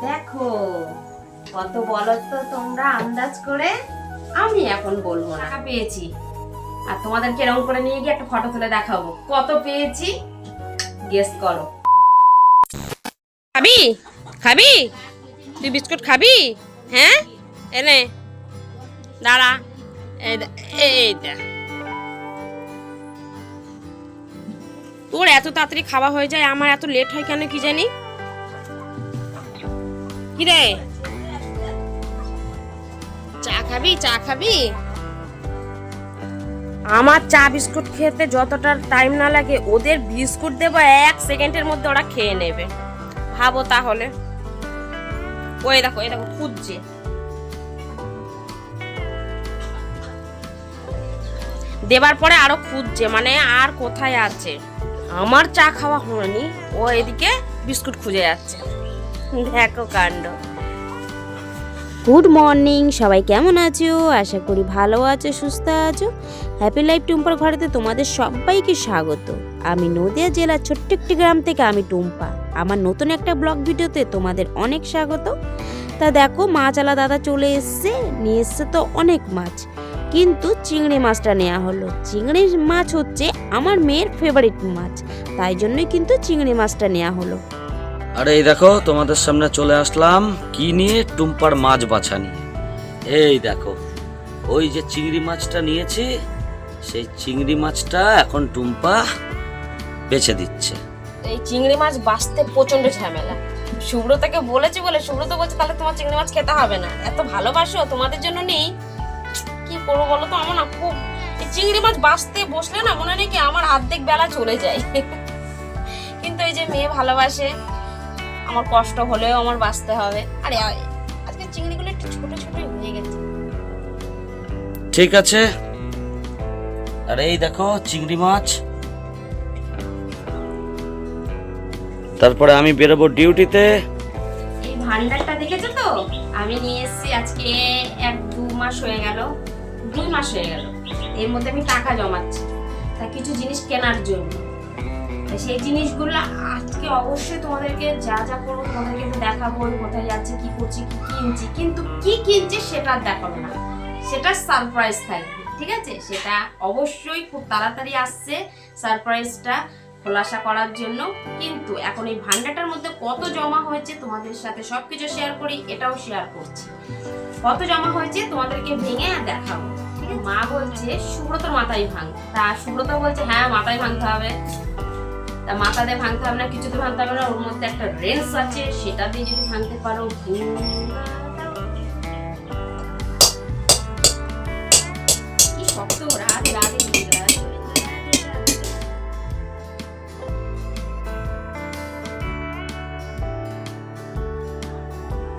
দেখো কত বলো তো তোমরা আন্দাজ করে? আমি এখন বলব না। পেয়েছি। আর তোমাদেরকে এরকম করে নিয়ে গিয়ে একটা ফটো তুলে দেখাবো। কত পেয়েছি? গেস করো। খাবি? খাবি? তুই বিস্কুট খাবি? হ্যাঁ? এনে। দাঁড়া। এই দে- তোর এত তাড়াতাড়ি খাওয়া হয়ে যায় আমার এত লেট হয় কেন কি জানি? কি রে চা খাবি? চা খাবি? আমার চা বিস্কুট খেতে যতটা টাইম না লাগে, ওদের বিস্কুট দেবো এক সেকেন্ডের মধ্যে ওরা খেয়ে নেবে। ভাবো তাহলে। ওই দেখো, এই দেখো, খুঁজছে। দেবার পরে আরও খুঁজছে মানে আর কোথায় আছে? আমার চা খাওয়া হয়নি, ও এদিকে বিস্কুট খুঁজে যাচ্ছে। দেখো কাণ্ড। গুড মর্নিং সবাই কেমন আছো? আশা করি ভালো আছো, সুস্থ আছো। হ্যাপি লাইফ টুম্পার ঘরেতে তোমাদের সবাইকে স্বাগত। আমি নদিয়া জেলার ছোট্ট একটি গ্রাম থেকে আমি টুম্পা। আমার নতুন একটা ব্লগ ভিডিওতে তোমাদের অনেক স্বাগত। তা দেখো মাছালা দাদা চলে এসছে, নিয়ে এসছে তো অনেক মাছ। কিন্তু চিংড়ি মাছটা নেওয়া হলো। চিংড়ি মাছ হচ্ছে আমার মেয়ের ফেভারিট মাছ। তাই জন্যই কিন্তু চিংড়ি মাছটা নেওয়া হলো। আরে এই দেখো, তোমাদের সামনে চলে আসলাম কি নিয়ে? টুম্পার মাছ বাছা নিয়ে। এই দেখো, ওই যে চিংড়ি মাছটা নিয়েছি, সেই চিংড়ি মাছটা এখন টুম্পা বেছে দিচ্ছে। এই চিংড়ি মাছ বাঁচতে প্রচণ্ড ঝামেলা। সুব্রতাকে বলেছি বলে, সুব্রত বলছে, তাহলে তোমার চিংড়ি মাছ খেতে হবে না। এত ভালোবাসো, তোমাদের জন্য নেই। কি করব বলো তো, আমার না খুব চিংড়ি মাছ বাঁচতে বসলে না মনে নেই কি আমার অর্ধেক বেলা চলে যায়। কিন্তু এই যে মেয়ে ভালোবাসে আমার কষ্ট হলেও আমার বাঁচতে হবে। আরে আজকে চিংড়িগুলো একটু ছোট ছোট হয়ে গেছে। ঠিক আছে। আর এই দেখো চিংড়ি মাছ। তারপরে আমি বেরোবো ডিউটিতে। এই ভান্ডারটা দেখেছ তো? আমি নিয়ে এসেছি আজকে এক দু মাস হয়ে গেল। দুই মাস হয়ে গেল। এর মধ্যে আমি টাকা জমাচ্ছি। তা কিছু জিনিস কেনার জন্য। সেই জিনিসগুলো আজকে অবশ্যই তোমাদেরকে যা যা করব তোমাদেরকে দেখাবো কোথায় যাচ্ছি, কি করছি, কি কিনছি। কিন্তু কি কিনছি সেটা দেখাবো না। সেটা সারপ্রাইজ থাকবে, ঠিক আছে? সেটা অবশ্যই খুব তাড়াতাড়ি আসছে সারপ্রাইজটা খোলাসা করার জন্য। কিন্তু এখন এই ভান্ডারটার মধ্যে কত জমা হয়েছে তোমাদের সাথে সবকিছু শেয়ার করি, এটাও শেয়ার করছি। কত জমা হয়েছে তোমাদেরকে ভেঙে দেখাবো? মা বলছে, সুব্রতর মাথায় ভাঙ। তা সুব্রত বলছে হ্যাঁ মাথায় ভাঙতে হবে। তা মাথা দিয়ে ভাঙতে হবে না, কিছুতে ভাঙতে হবে না, ওর মধ্যে একটা রেন্স আছে, সেটা দিয়ে যদি ভাঙতে পারো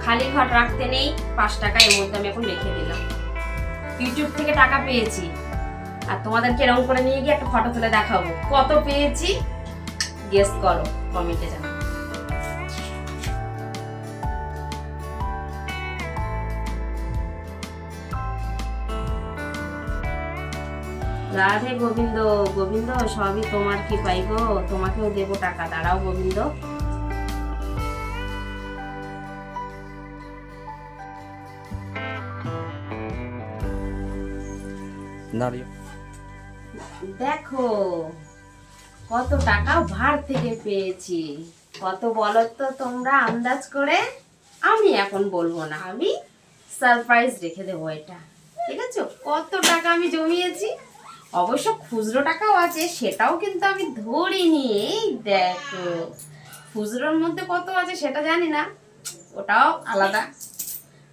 খালি ঘট রাখতে নেই, পাঁচ টাকা এর মধ্যে আমি এখন রেখে দিলাম। ইউটিউব থেকে টাকা পেয়েছি। আর তোমাদেরকে এরকম করে নিয়ে গিয়ে একটা ফটো তুলে দেখাবো। কত পেয়েছি? গেস করো কমেন্টে জানাও। রাধে গোবিন্দ গোবিন্দ সবই তোমার কি পাই গো তোমাকেও দেবো টাকা দাঁড়াও গোবিন্দ। দেখো কত টাকা ভার থেকে পেয়েছি। কত বলো তো তোমরা আন্দাজ করে? আমি এখন বলব না। আমি সারপ্রাইজ রেখে দেবো এটা। ঠিক আছে? কত টাকা আমি জমিয়েছি? অবশ্য খুচরো টাকাও আছে, সেটাও কিন্তু আমি ধরিনি। এই দেখো। খুচরোর মধ্যে কত আছে সেটা জানি না। ওটাও আলাদা।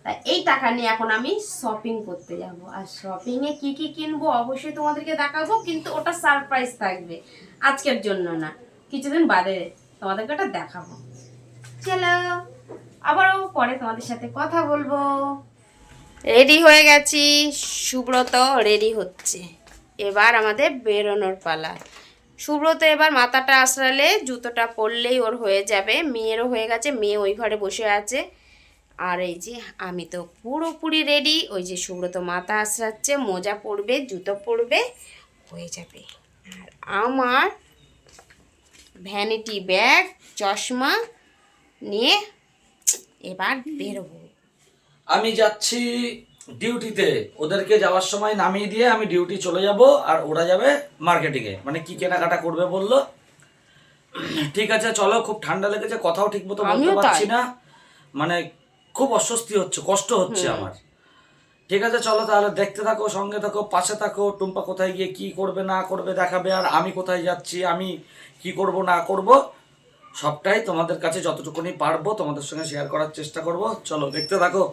তা এই টাকা নিয়ে এখন আমি শপিং করতে যাব। আর শপিং এ কি কি কিনবো অবশ্যই তোমাদেরকে দেখাবো, কিন্তু ওটা সারপ্রাইজ থাকবে। আজকের জন্য না, কিছুদিন বাদে তোমাদেরকে ওটা দেখাবো। চলো, আবারও পরে তোমাদের সাথে কথা বলব। রেডি হয়ে গেছি, সুব্রত রেডি হচ্ছে। এবার আমাদের বেরোনোর পালা। সুব্রত এবার মাথাটা আশ্রালে, জুতোটা পরলেই ওর হয়ে যাবে। মেয়েরও হয়ে গেছে, মেয়ে ওই ঘরে বসে আছে। আর এই যে আমি তো পুরোপুরি রেডি ওই যে সুব্রত মাথা আশ্রাচ্ছে মোজা পরবে জুতো পরবে হয়ে যাবে। আর আমার ভ্যানিটি ব্যাগ চশমা নিয়ে এবার বেরোবো। আমি যাচ্ছি ডিউটিতে ওদেরকে যাওয়ার সময় নামিয়ে দিয়ে আমি ডিউটি চলে যাব আর ওরা যাবে মার্কেটিংয়ে মানে কি কেনাকাটা করবে বলল? ঠিক আছে চলো খুব ঠান্ডা লেগেছে কথাও ঠিক মতো বলতে। পারছি না। মানে খুব অস্বস্তি হচ্ছে কষ্ট হচ্ছে আমার। ঠিক আছে চলো তাহলে দেখতে থাকো সঙ্গে থাকো পাশে থাকো টুম্পা কোথায় গিয়ে কি করবে না করবে দেখাবে আর আমি কোথায় যাচ্ছি আমি কি করব না করব সবটাই তোমাদের কাছে যতটুকুনি পারব তোমাদের সঙ্গে শেয়ার করার চেষ্টা করব। চলো দেখতে থাকো।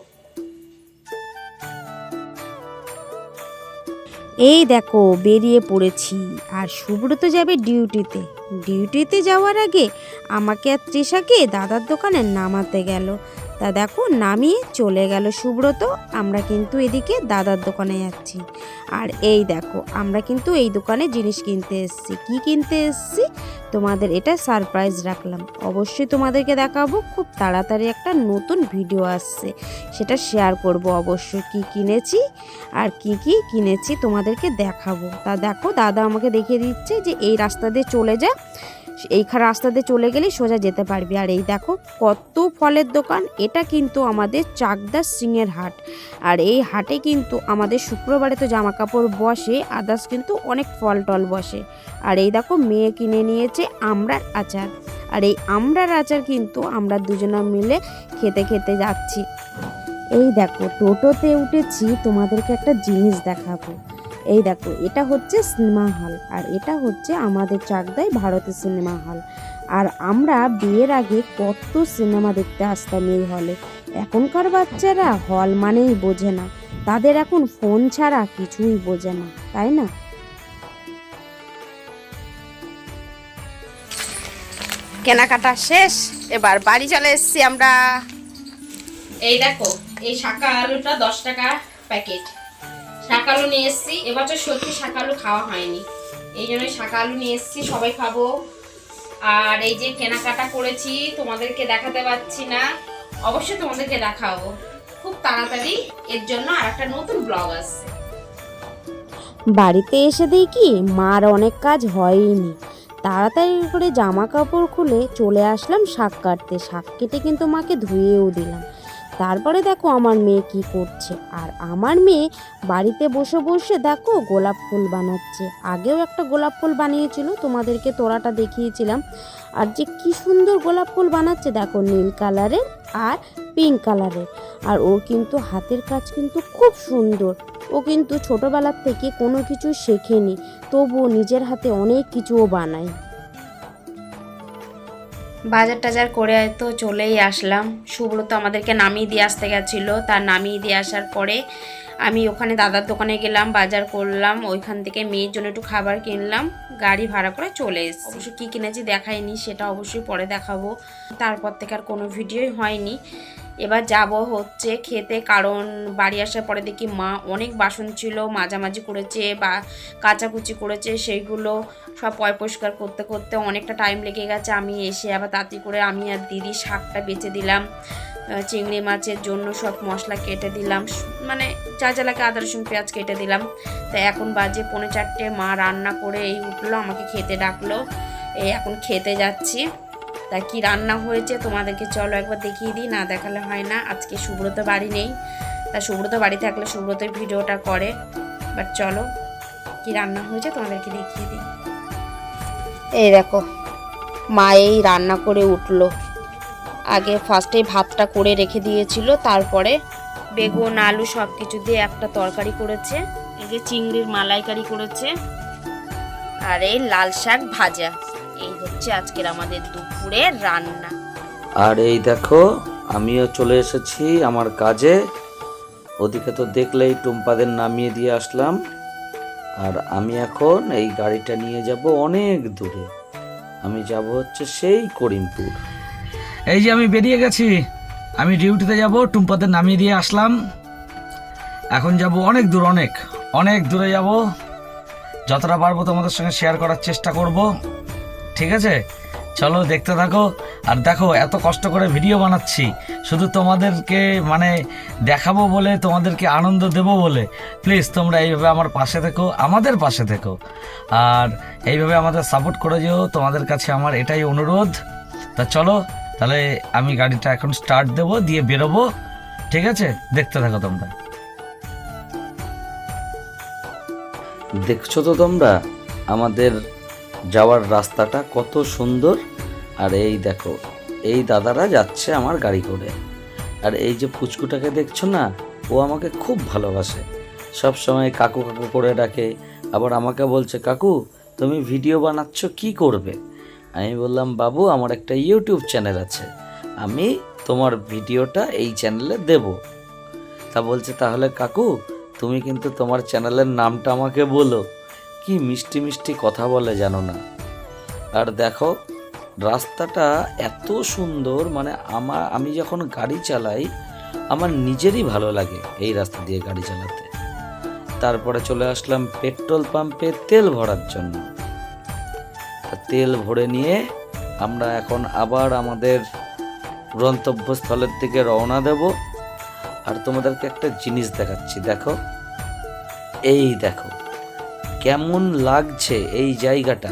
এই দেখো বেরিয়ে পড়েছি আর সুব্রত যাবে ডিউটিতে। ডিউটিতে যাওয়ার আগে আমাকে আর তৃষাকে দাদার দোকানে নামাতে গেল। তা দেখো নামিয়ে চলে গেল সুব্রত। আমরা কিন্তু এদিকে দাদার দোকানে যাচ্ছি। আর এই দেখো, আমরা কিন্তু এই দোকানে জিনিস কিনতে এসেছি। কি কিনতে এসেছি? তোমাদের এটা সারপ্রাইজ রাখলাম। অবশ্যই তোমাদেরকে দেখাবো, খুব তাড়াতাড়ি একটা নতুন ভিডিও আসছে। সেটা শেয়ার করব অবশ্যই কি কিনেছি আর কি কি কিনেছি তোমাদেরকে দেখাবো। তা দেখো, দাদা আমাকে দেখিয়ে দিচ্ছে যে এই রাস্তা দিয়ে চলে যা। রাস্তা দিয়ে চলে গেলেই সোজা যেতে পারবি। আর এই দেখো কত ফলের দোকান, এটা কিন্তু আমাদের চাকদার সিংয়ের হাট। আর এই হাটে কিন্তু আমাদের শুক্রবারে তো জামা কাপড় বসে আদার্স কিন্তু অনেক ফল টল বসে। আর এই দেখো মেয়ে কিনে নিয়েছে আমড়ার আচার। আর এই আমড়ার আচার কিন্তু আমরা দুজনা মিলে খেতে খেতে যাচ্ছি। এই দেখো টোটোতে উঠেছি, তোমাদেরকে একটা জিনিস দেখাবো। এই দেখো, এটা হচ্ছে সিনেমা হল আর এটা হচ্ছে আমাদের চাকদায় ভারতের সিনেমা হল। আর আমরা বিয়ের আগে কত সিনেমা দেখতে আসতাম এই হলে। এখনকার বাচ্চারা হল মানেই বোঝে না। তাদের এখন ফোন ছাড়া কিছুই বোঝে না, তাই না? কেনাকাটা শেষ, এবার বাড়ি চলে এসেছি আমরা। এই দেখো, এই শাকা আলুটা দশ টাকা প্যাকেট। শাক আলু নিয়ে এসেছি। এবছর সত্যি শাক আলু খাওয়া হয়নি। এই জন্য শাক আলু নিয়ে এসেছি, সবাই খাব। আর এই যে কেনাকাটা করেছি, তোমাদেরকে দেখাতে পারছি না। অবশ্যই তোমাদেরকে দেখাবো। খুব তাড়াতাড়ি এর জন্য আর একটা নতুন ব্লগ আসছে। বাড়িতে এসে দেখি মার অনেক কাজ হয়নি। তাড়াতাড়ি করে জামা কাপড় খুলে চলে আসলাম শাক কাটতে। শাক কেটে কিন্তু মাকে ধুয়েও দিলাম। তারপরে দেখো আমার মেয়ে কি করছে। আর আমার মেয়ে বাড়িতে বসে বসে দেখো গোলাপ ফুল বানাচ্ছে। আগেও একটা গোলাপ ফুল বানিয়েছিল, তোমাদেরকে তোড়াটা দেখিয়েছিলাম। আর যে কি সুন্দর গোলাপ ফুল বানাচ্ছে দেখো, নীল কালারের আর পিঙ্ক কালারের। আর ওর কিন্তু হাতের কাজ কিন্তু খুব সুন্দর। ও কিন্তু ছোটবেলার থেকে কোনো কিছু শেখেনি, তবুও নিজের হাতে অনেক কিছুও বানায়। বাজার টাজার করে তো চলেই আসলাম। সুব্রত আমাদেরকে নামিয়ে দিয়ে আসতে গেছিল। তার নামিয়ে দিয়ে আসার পরে আমি ওখানে দাদার দোকানে গেলাম, বাজার করলাম, ওইখান থেকে মেয়ের জন্য একটু খাবার কিনলাম, গাড়ি ভাড়া করে চলে এসছি। অবশ্য কী কিনেছি দেখাইনি, সেটা অবশ্যই পরে দেখাবো। তারপর থেকে আর কোনো ভিডিওই হয়নি। এবার যাব হচ্ছে খেতে, কারণ বাড়ি আসার পরে দেখি মা অনেক বাসন ছিল, মাঝামাঝি করেছে বা কাচাকুচি করেছে, সেইগুলো সব পয় পরিষ্কার করতে করতে অনেকটা টাইম লেগে গেছে। আমি এসে আবার তাড়াতাড়ি করে আমি আর দিদি শাকটা বেছে দিলাম চিংড়ি মাছের জন্য সব মশলা কেটে দিলাম মানে চা চালাকে আদা, রসুন, পেঁয়াজ কেটে দিলাম। তা এখন বাজে পৌনে চারটে, মা রান্না করে এই উঠল, আমাকে খেতে ডাকলো, এই এখন খেতে যাচ্ছি। তা কি রান্না হয়েছে তোমাদেরকে চলো একবার দেখিয়ে দিই, না দেখালে হয় না। আজকে সুব্রত বাড়ি নেই। তা সুব্রত বাড়ি থাকলে সুব্রতই ভিডিওটা করে। বাট চলো, কি রান্না হয়েছে তোমাদেরকে দেখিয়ে দিই। এই দেখো, মা এই রান্না করে উঠল। আগে ফার্স্টে ভাতটা করে রেখে দিয়েছিল, তারপরে বেগুন, আলু সব কিছু দিয়ে একটা তরকারি করেছে। এই যে চিংড়ির মালাইকারি করেছে। আর এই লাল শাক ভাজা। এই হচ্ছে আজকের আমাদের দুপুরের রান্না। আর এই দেখো আমিও চলে এসেছি আমার কাজে। ওদিকে তো দেখলেই টুম্পাদের নামিয়ে দিয়ে আসলাম। আর আমি এখন এই গাড়িটা নিয়ে যাব অনেক দূরে। আমি যাব হচ্ছে সেই করিমপুর। এই যে আমি বেরিয়ে গেছি আমি ডিউটিতে যাব টুম্পাদের নামিয়ে দিয়ে আসলাম। এখন যাব অনেক দূর অনেক অনেক দূরে যাব। যতটা পারব তোমাদের সঙ্গে শেয়ার করার চেষ্টা করব। ঠিক আছে? চলো দেখতে থাকো। আর দেখো, এত কষ্ট করে ভিডিও বানাচ্ছি। শুধু তোমাদেরকে মানে দেখাবো বলে, তোমাদেরকে আনন্দ দেব বলে। প্লিজ, তোমরা এইভাবে আমার পাশে থেকো, আমাদের পাশে থেকো। আর এইভাবে আমাদের সাপোর্ট করে যেও, তোমাদের কাছে আমার এটাই অনুরোধ। তা চলো, তাহলে আমি গাড়িটা এখন স্টার্ট দেবো, দিয়ে বেরোবো। ঠিক আছে? দেখতে থাকো তোমরা। দেখছ তো তোমরা? আমাদের যাওয়ার রাস্তাটা কত সুন্দর। আর এই দেখো, এই দাদারা যাচ্ছে আমার গাড়ি করে। আর এই যে ফুচকুটাকে দেখছ না, ও আমাকে খুব ভালোবাসে। সব সময় কাকু কাকু করে ডাকে, আবার আমাকে বলছে, কাকু, তুমি ভিডিও বানাচ্ছ, কি করবে? আমি বললাম, বাবু, আমার একটা ইউটিউব চ্যানেল আছে। আমি তোমার ভিডিওটা এই চ্যানেলে দেব। তা বলছে, তাহলে কাকু, তুমি কিন্তু তোমার চ্যানেলের নামটা আমাকে বলো। কি মিষ্টি মিষ্টি কথা বলে জানো না? আর দেখো, রাস্তাটা এত সুন্দর মানে আমার, আমি যখন গাড়ি চালাই, আমার নিজেরই ভালো লাগে এই রাস্তা দিয়ে গাড়ি চালাতে। তারপরে চলে আসলাম পেট্রোল পাম্পে তেল ভরার জন্য। তেল ভরে নিয়ে আমরা এখন আবার আমাদের গন্তব্যস্থলের দিকে রওনা দেব। আর তোমাদেরকে একটা জিনিস দেখাচ্ছি, দেখো। এই দেখো কেমন লাগছে এই জায়গাটা,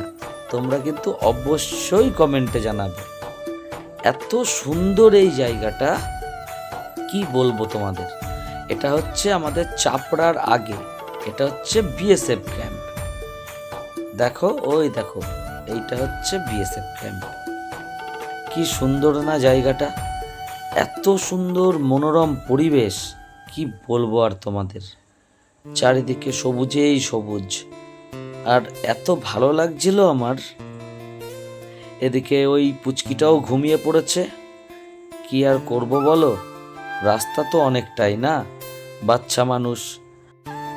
তোমরা কিন্তু অবশ্যই কমেন্টে জানাবে। এত সুন্দর এই জায়গাটা, কি বলব তোমাদের? এটা হচ্ছে আমাদের চাপড়ার আগে, এটা হচ্ছে বিএসএফ ক্যাম্প দেখো, ওই দেখো, এইটা হচ্ছে বিএসএফ ক্যাম্প কি সুন্দর না জায়গাটা, এত সুন্দর মনোরম পরিবেশ, কি বলব আর তোমাদের? চারিদিকে সবুজেই সবুজ। আর এত ভালো লাগছিল আমার। এদিকে ওই পুচকিটাও ঘুমিয়ে পড়েছে। কি আর করব বলো? রাস্তা তো অনেকটাই না, বাচ্চা মানুষ।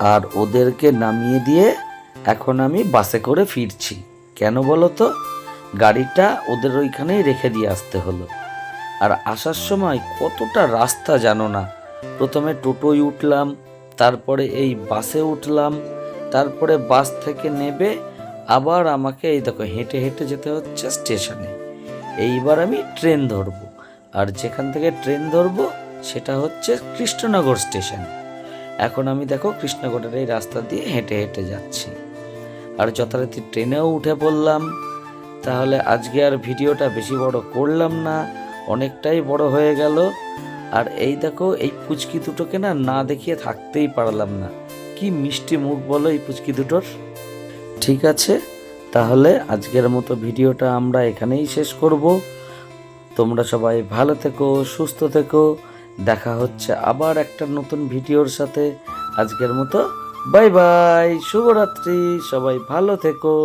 আর ওদেরকে নামিয়ে দিয়ে এখন আমি বাসে করে ফিরছি। কেন বলো তো? গাড়িটা ওদের ওইখানেই রেখে দিয়ে আসতে হলো। আর আসার সময় কতটা রাস্তা জানো না? প্রথমে টোটোয় উঠলাম, তারপরে এই বাসে উঠলাম। তারপরে বাস থেকে নেবে, আবার আমাকে এই দেখো হেঁটে হেঁটে যেতে হচ্ছে স্টেশনে। এইবার আমি ট্রেন ধরবো, আর যেখান থেকে ট্রেন ধরবো সেটা হচ্ছে কৃষ্ণনগর স্টেশন। এখন আমি দেখো কৃষ্ণনগরের এই রাস্তা দিয়ে হেঁটে হেঁটে যাচ্ছি। আর যথারীতি ট্রেনেও উঠে পড়লাম। তাহলে আজকে আর ভিডিওটা বেশি বড় করলাম না, অনেকটাই বড় হয়ে গেল। আর এই দেখো এই পুচকি দুটোকে না না দেখিয়ে থাকতেই পারলাম না। কি মিষ্টি মুখ বলো এই পুচকি দুটোর? ঠিক আছে, তাহলে আজকের মতো ভিডিওটা আমরা এখানেই শেষ করব। তোমরা সবাই ভালো থেকো, সুস্থ থেকো। দেখা হচ্ছে আবার একটা নতুন ভিডিওর সাথে আজকের মতো। বাই বাই, শুভরাত্রি, সবাই ভালো থেকো।